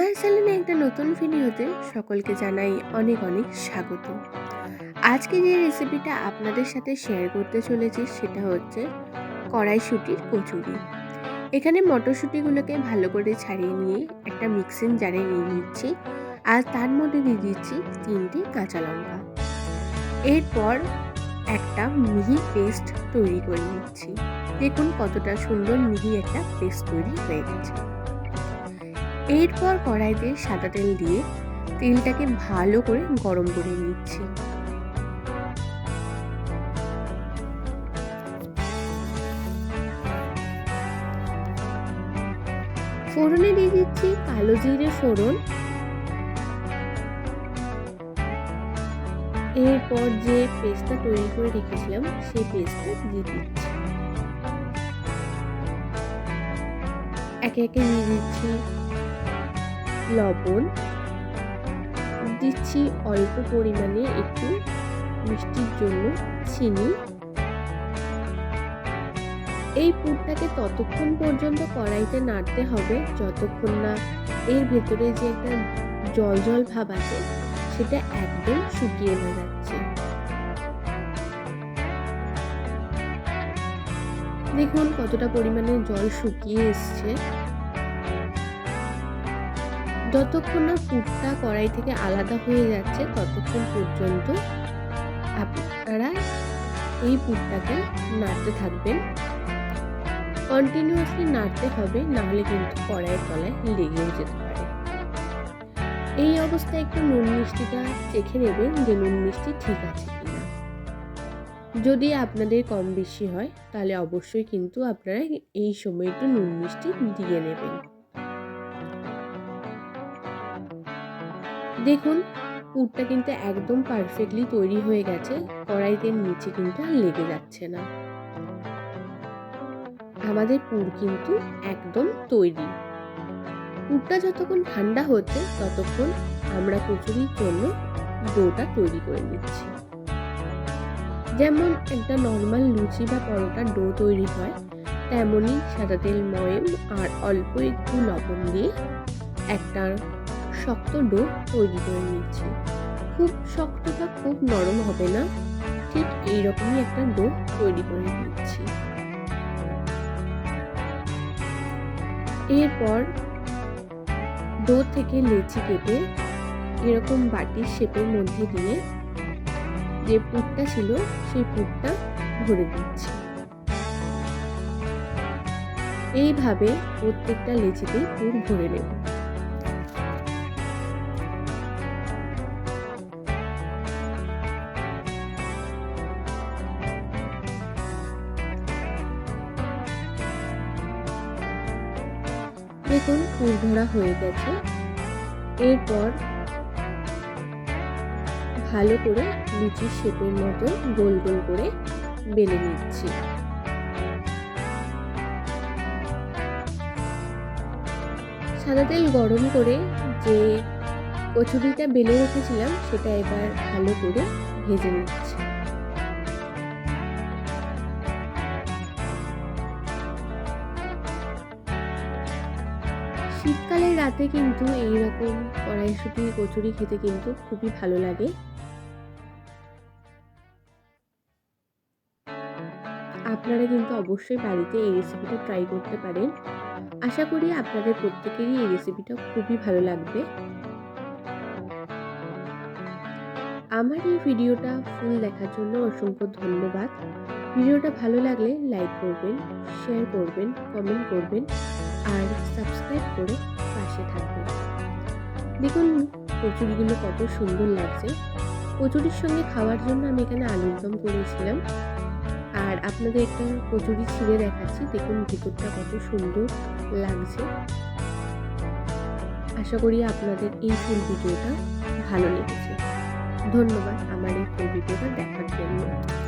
আমার চ্যানেলে একটা নতুন ভিডিওতে সকলকে জানাই অনেক অনেক স্বাগত। আজকে যে রেসিপিটা আপনাদের সাথে শেয়ার করতে চলেছি সেটা হচ্ছে কড়াইশুটির কচুরি। এখানে মটরশুঁটিগুলোকে ভালো করে ছাড়িয়ে নিয়ে একটা মিক্সিং জারে নিয়ে নিচ্ছি আর তার মধ্যে দিয়ে দিচ্ছি তিনটি কাঁচা লঙ্কা। এরপর একটা মিহি পেস্ট তৈরি করে নিচ্ছি। দেখুন কতটা সুন্দর মিহি একটা পেস্ট তৈরি হয়ে গেছে। এরপর কড়াইতে সাদা তেল দিয়ে তেলটাকে ভালো করে গরম করে নিচ্ছি। ফোড়নে দিয়ে দিচ্ছি কালো জিরে ফোড়ন। এরপর যে পেস্টটা তৈরি করে রেখেছিলাম, সেই পেস্টটা দিয়ে দিচ্ছি। একে একে দিয়ে দিচ্ছি লবণ দিচ্ছি অল্প পরিমাণে একটু মিষ্টির জন্য চিনি। এই পুরটাকে ততক্ষণ পর্যন্ত কড়াইতে নাড়তে হবে, যতক্ষণ না এর ভেতরে যে একটা জল জল ভাব আছে, সেটা একদম শুকিয়ে না যাচ্ছে। দেখুন কতটা পরিমাণে জল শুকিয়ে এসছে। যতক্ষণ না পুরটা কড়াই থেকে আলাদা হয়ে যাচ্ছে, ততক্ষণ পর্যন্ত আপনারা এই পুরটাকে নাড়তে থাকবেন। কন্টিনিউয়াসলি নাড়তে হবে, নাহলে কিন্তু কড়াইয়ের তলায় লেগেও যেতে পারে। এই অবস্থায় একটু নুন মিষ্টিটা চেখে নেবেন যে নুন মিষ্টি ঠিক আছে কিনা। যদি আপনাদের কম বেশি হয়, তাহলে অবশ্যই কিন্তু আপনারা এই সময় একটু নুন মিষ্টি দিয়ে নেবেন। দেখুন, পুরটা কিন্তু একদম পারফেক্টলি তৈরি হয়ে গেছে, কড়াইতে নিচে কিন্তু আর লেগে যাচ্ছে না। আমাদের পুর কিন্তু একদম তৈরি। পুরটা যতক্ষণ ঠান্ডা হচ্ছে, ততক্ষণ আমরা কচুরির জন্য ডোটা তৈরি করে নিচ্ছি। যেমন একটা নর্মাল লুচি বা পরোটার ডো তৈরি হয়, তেমনই সাদা তেল, ময়ম আর অল্প একটু লবণ দিয়ে একটা শক্ত ডো তৈরি করে নিচ্ছি খুব শক্ত বা খুব নরম হবে না। ঠিক এইরকমই একটা ডো তৈরি করে নিচ্ছি এরপর ডো থেকে লেচি কেটে এরকম বাটির শেপের মধ্যে দিয়ে যে পুরটা ছিল সেই পুরটা ভরে দিচ্ছি। এইভাবে প্রত্যেকটা লেচিতে পুর ভরে নেব। দেখুন ফুল ধরা হয়ে গেছে। এরপর ভালো করে লুচির শেপের মতো গোল গোল করে বেলে নিচ্ছি। সাদা তেল গরম করে যে কচুরিটা বেলে রেখেছিলাম, সেটা এবার ভালো করে ভেজে নিচ্ছি। শীতকালের রাতে কিন্তু এই এইরকম কড়াইশুটি, কচুরি খেতে কিন্তু খুবই ভালো লাগে। আপনারা কিন্তু অবশ্যই বাড়িতে এই রেসিপিটা ট্রাই করতে পারেন। আশা করি আপনাদের প্রত্যেকেরই এই রেসিপিটা খুবই ভালো লাগবে। আমার এই ভিডিওটা ফুল দেখার জন্য অসংখ্য ধন্যবাদ। ভিডিওটা ভালো লাগলে লাইক করবেন শেয়ার করবেন কমেন্ট করবেন। আর সাবস্ক্রাইব করে পাশে থাকবেন। দেখুন, কচুরিগুলো কত সুন্দর লাগছে। কচুরির সঙ্গে খাওয়ার জন্য আমি এখানে আলুর দম করেছিলাম। আর আপনাদের একটা কচুরি ছিঁড়ে দেখাচ্ছি। দেখুন, ভিতরটা কত সুন্দর লাগছে। আশা করি আপনাদের এই ফুল ভিডিওটা ভালো লেগেছে। ধন্যবাদ। আমার এই ফুল ভিডিওটা দেখার জন্য।